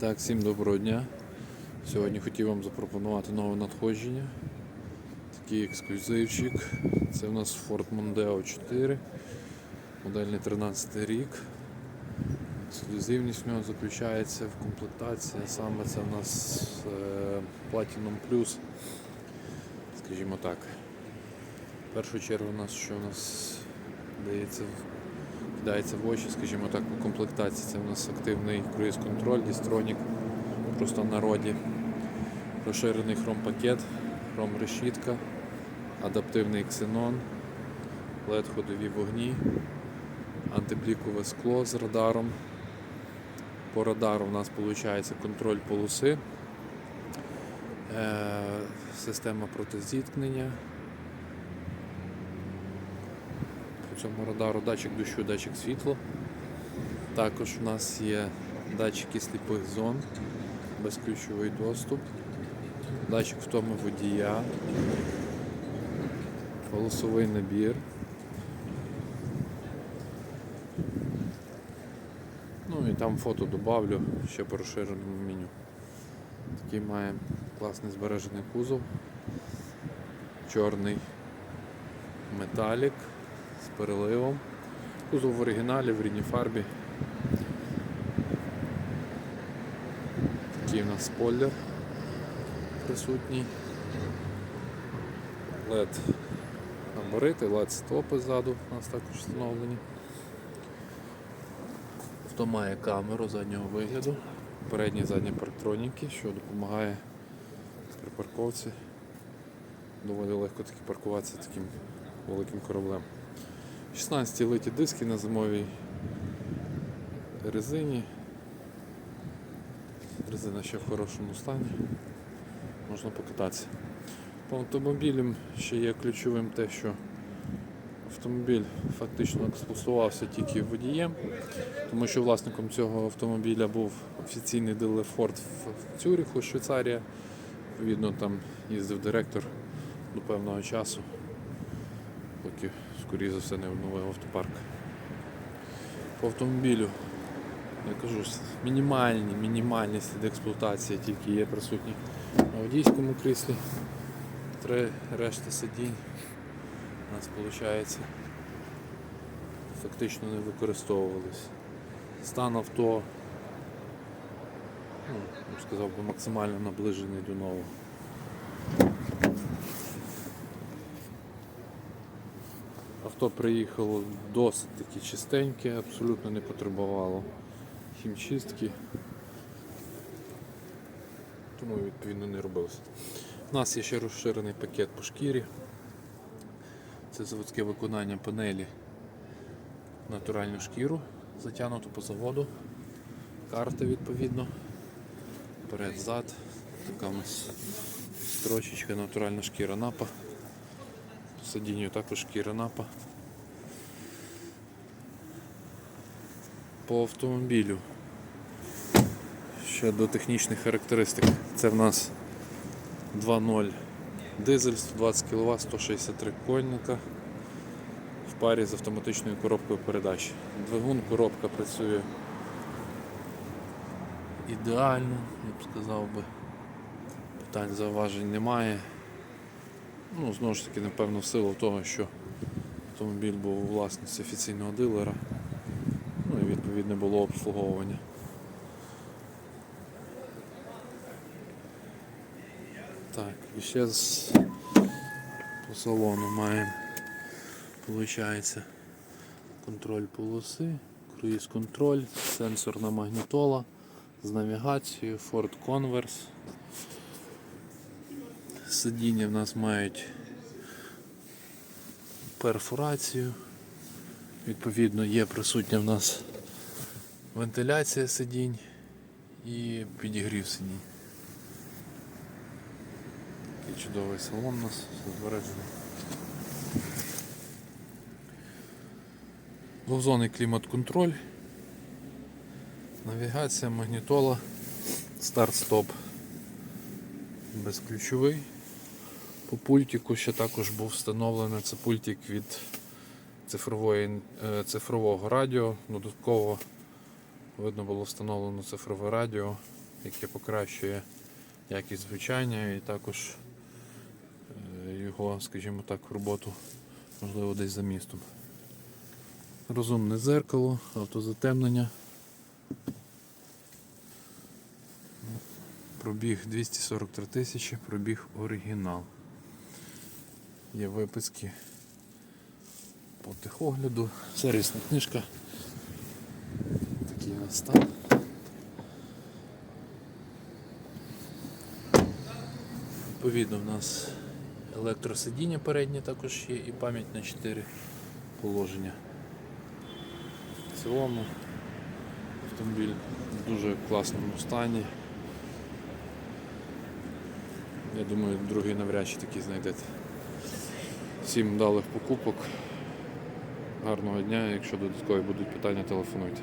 Так, всім доброго дня. Сьогодні хотів вам запропонувати нове надходження. Такий ексклюзивчик. Це у нас Ford Mondeo 4, модельний 13 рік. Ексклюзивність в нього заключається в комплектації. Саме це у нас е, Platinum Plus, скажімо так. В першу чергу у нас що у нас дається кидається в очі, скажімо так, по комплектації. Це у нас активний круїз-контроль, дістронік, просто в народі. Розширений хром-пакет, хром-решітка, адаптивний ксенон, led ходові вогні, антиблікове скло з радаром. По радару у нас виходить контроль полоси, е, система протизіткнення. По цьому радару датчик дощу, датчик світла. Також у нас є датчики сліпих зон, безключовий доступ, датчик втоми водія, голосовий набір. Ну і там фото добавлю ще по розширеному меню. Такий має класний збережений кузов, чорний металік з переливом. Кузов в оригіналі, в рідній фарбі. Такий у нас спойлер присутній. LED габарити, LED стопи ззаду у нас також встановлені. Авто має камеру заднього вигляду, передні і задні парктроніки, що допомагає при парковці доволі легко таки паркуватися таким великим кораблем. 16 литі диски на зимовій резині. Резина ще в хорошому стані. Можна покататися. По автомобілям ще є ключовим те, що автомобіль фактично експлуатувався тільки водієм, тому що власником цього автомобіля був офіційний дилер Ford в Цюріху, Швейцарія. Відповідно, там їздив директор до певного часу поки, скоріше за все, не обновив автопарк. По автомобілю, я кажу, мінімальні, мінімальні сліди експлуатації тільки є присутні на водійському кріслі. Три решта сидінь у нас виходить фактично не використовувались. Стан авто, ну, сказав би, максимально наближений до нового. Авто приїхало досить таки чистеньке, абсолютно не потребувало хімчистки, тому відповідно не робилося. У нас є ще розширений пакет по шкірі. Це заводське виконання панелі натуральну шкіру, затягнуто по заводу, карта відповідно, перед зад, така у нас строчечка, натуральна шкіра напа. Сидінню також шкіра. По автомобілю. Ще до технічних характеристик. Це в нас 2.0 дизель 120 кВт, 163 конника в парі з автоматичною коробкою передач. Двигун, коробка працює ідеально, я б сказав би. Питань зауважень немає. Ну, знову ж таки, напевно, в силу того, що автомобіль був у власності офіційного дилера, ну і відповідне було обслуговування. Так, і ще з по салону маємо, виходить, контроль полоси, круїз-контроль, сенсорна магнітола з навігацією, Ford Converse. Сидіння в нас мають перфорацію. Відповідно, є присутня в нас вентиляція сидінь і підігрів сидінь. Такий чудовий салон у нас збережений. Двохзонний клімат-контроль, навігація, магнітола, старт-стоп безключовий. По пультику ще також був встановлений це пультик від цифрової, е, цифрового радіо. Додатково видно було встановлено цифрове радіо яке покращує якість звучання і також е, його, скажімо так, роботу можливо десь за містом. Розумне зеркало, автозатемнення. Пробіг 243 тисячі, пробіг оригінал. Є виписки по техогляду, сервісна книжка. Такий у нас стан. Відповідно, в нас електросидіння переднє також є і пам'ять на 4 положення. В цілому автомобіль в дуже класному стані. Я думаю, другий навряд чи такий знайдете. Всім вдалих покупок. Гарного дня. Якщо додаткові будуть питання, телефонуйте.